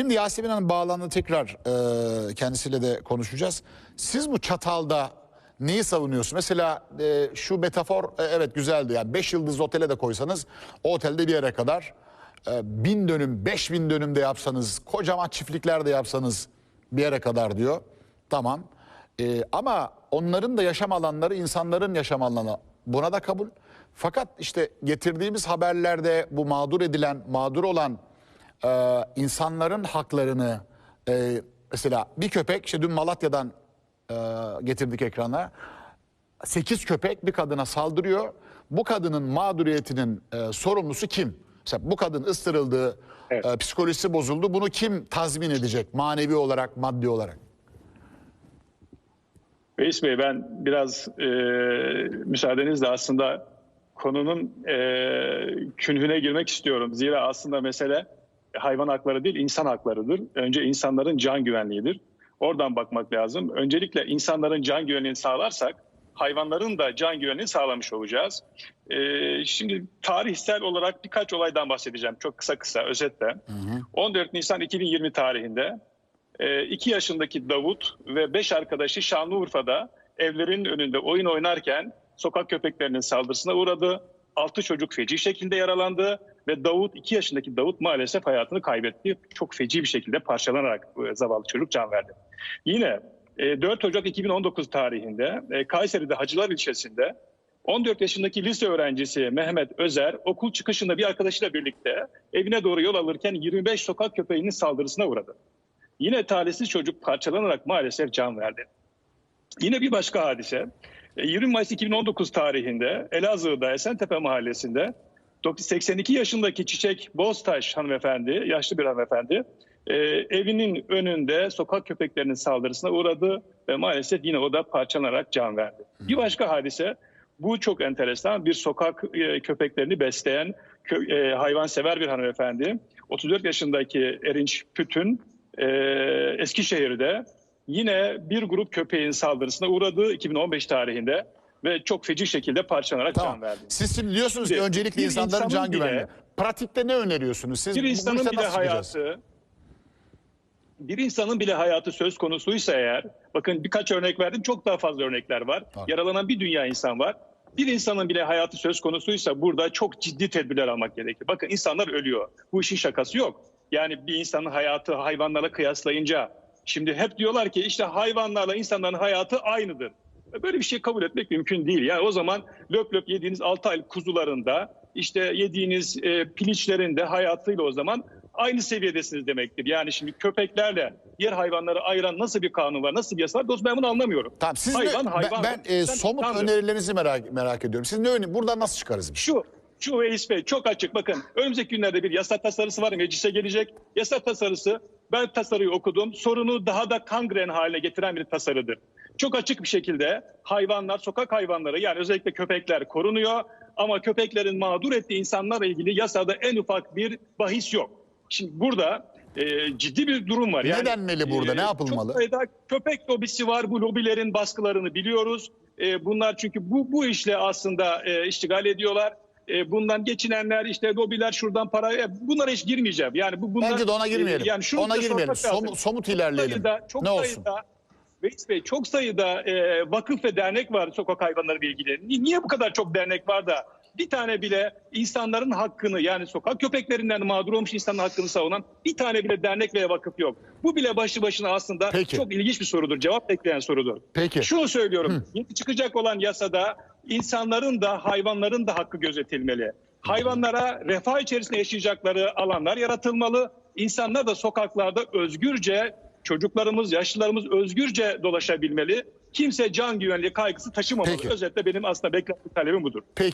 Şimdi Yasemin Hanım bağlandı tekrar e, kendisiyle de konuşacağız. Siz bu çatalda neyi savunuyorsunuz? Mesela e, şu metafor e, evet güzeldi. Yani 5 yıldız otele de koysanız o otelde bir yere kadar e, bin dönüm, beş bin dönüm de yapsanız, kocaman çiftlikler de yapsanız bir yere kadar diyor. Tamam. E, ama onların da yaşam alanları insanların yaşam alanı. Buna da kabul. Fakat işte getirdiğimiz haberlerde bu mağdur edilen, mağdur olan e, insanların haklarını e, mesela bir köpek işte dün Malatya'dan e, getirdik ekrana 8 köpek bir kadına saldırıyor. Bu kadının mağduriyetinin e, sorumlusu kim? Mesela bu kadın ıstırıldı, Evet. e, psikolojisi bozuldu. Bunu kim tazmin edecek manevi olarak, maddi olarak? Reis Bey ben biraz e, müsaadenizle aslında konunun e, künhüne girmek istiyorum. Zira aslında mesele hayvan hakları değil insan haklarıdır. Önce insanların can güvenliğidir. Oradan bakmak lazım. Öncelikle insanların can güvenliğini sağlarsak hayvanların da can güvenliğini sağlamış olacağız. E, şimdi tarihsel olarak birkaç olaydan bahsedeceğim çok kısa kısa özetle. 14 Nisan 2020 tarihinde 2 yaşındaki Davut ve 5 arkadaşı Şanlıurfa'da evlerinin önünde oyun oynarken sokak köpeklerinin saldırısına uğradı. 6 çocuk feci şekilde yaralandı ve Davut 2 yaşındaki Davut maalesef hayatını kaybetti. Çok feci bir şekilde parçalanarak e, zavallı çocuk can verdi. Yine e, 4 Ocak 2019 tarihinde e, Kayseri'de Hacılar ilçesinde 14 yaşındaki lise öğrencisi Mehmet Özer okul çıkışında bir arkadaşıyla birlikte evine doğru yol alırken 25 sokak köpeğinin saldırısına uğradı. Yine talihsiz çocuk parçalanarak maalesef can verdi. Yine bir başka hadise. E, 20 Mayıs 2019 tarihinde Elazığ'da Esentepe mahallesinde 82 yaşındaki Çiçek Boztaş hanımefendi, yaşlı bir hanımefendi, e, evinin önünde sokak köpeklerinin saldırısına uğradı ve maalesef yine o da parçalanarak can verdi. Bir başka hadise, bu çok enteresan, bir sokak e, köpeklerini besleyen kö, e, hayvansever bir hanımefendi. 34 yaşındaki Erinç Pütün e, Eskişehir'de yine bir grup köpeğin saldırısına uğradı 2015 tarihinde ve çok feci şekilde parçalanarak Tamam. can verdi. Siz şimdi diyorsunuz ki öncelikle insanların insanın can bile- güvenliği. Pratikte ne öneriyorsunuz? Siz Bir insanın bile hayatı bir insanın bile hayatı söz konusuysa eğer bakın birkaç örnek verdim çok daha fazla örnekler var. Tamam. Yaralanan bir dünya insan var. Bir insanın bile hayatı söz konusuysa burada çok ciddi tedbirler almak gerekir. Bakın insanlar ölüyor. Bu işin şakası yok. Yani bir insanın hayatı hayvanlara kıyaslayınca şimdi hep diyorlar ki işte hayvanlarla insanların hayatı aynıdır. Böyle bir şey kabul etmek mümkün değil. Yani o zaman löp löp yediğiniz 6 aylık kuzularında işte yediğiniz e, piliçlerin de hayatıyla o zaman aynı seviyedesiniz demektir. Yani şimdi köpeklerle diğer hayvanları ayıran nasıl bir kanun var, nasıl bir yasa var? Dost ben bunu anlamıyorum. Tamam siz Hayvan, ne, hayvan. ben, ben e, somut tanrı. önerilerinizi merak merak ediyorum. Siz ne öne buradan nasıl çıkarız? Şu, şu Reis Bey çok açık bakın. Önümüzdeki günlerde bir yasa tasarısı var meclise gelecek. Yasa tasarısı ben tasarıyı okudum. Sorunu daha da kangren haline getiren bir tasarıdır. Çok açık bir şekilde hayvanlar, sokak hayvanları yani özellikle köpekler korunuyor. Ama köpeklerin mağdur ettiği insanlarla ilgili yasada en ufak bir bahis yok. Şimdi burada e, ciddi bir durum var. Ne denmeli burada, ne yapılmalı? Çok sayıda köpek lobisi var. Bu lobilerin baskılarını biliyoruz. E, bunlar çünkü bu bu işle aslında e, iştigal ediyorlar. E, bundan geçinenler işte lobiler şuradan para e, bunlara hiç girmeyeceğim. Yani bu bunlar Bence de ona girmeyelim. e, yani Ona girmeyelim. lazım. Somut- somut Çok ilerleyelim. sayıda- çok Ne olsun? Reis Bey çok sayıda e, vakıf ve dernek var sokak hayvanları ilgili. Ni- Niye bu kadar çok dernek var da bir tane bile insanların hakkını yani sokak köpeklerinden mağdur olmuş insanın hakkını savunan bir tane bile dernek veya vakıf yok. Bu bile başlı başına aslında Peki. çok ilginç bir sorudur. Cevap bekleyen sorudur. Peki. Şunu söylüyorum. Yeni çıkacak olan yasada insanların da hayvanların da hakkı gözetilmeli. Hayvanlara refah içerisinde yaşayacakları alanlar yaratılmalı. İnsanlar da sokaklarda özgürce, çocuklarımız, yaşlılarımız özgürce dolaşabilmeli. Kimse can güvenliği kaygısı taşımamalı. Peki. Özetle benim aslında beklenti talebim budur. Peki.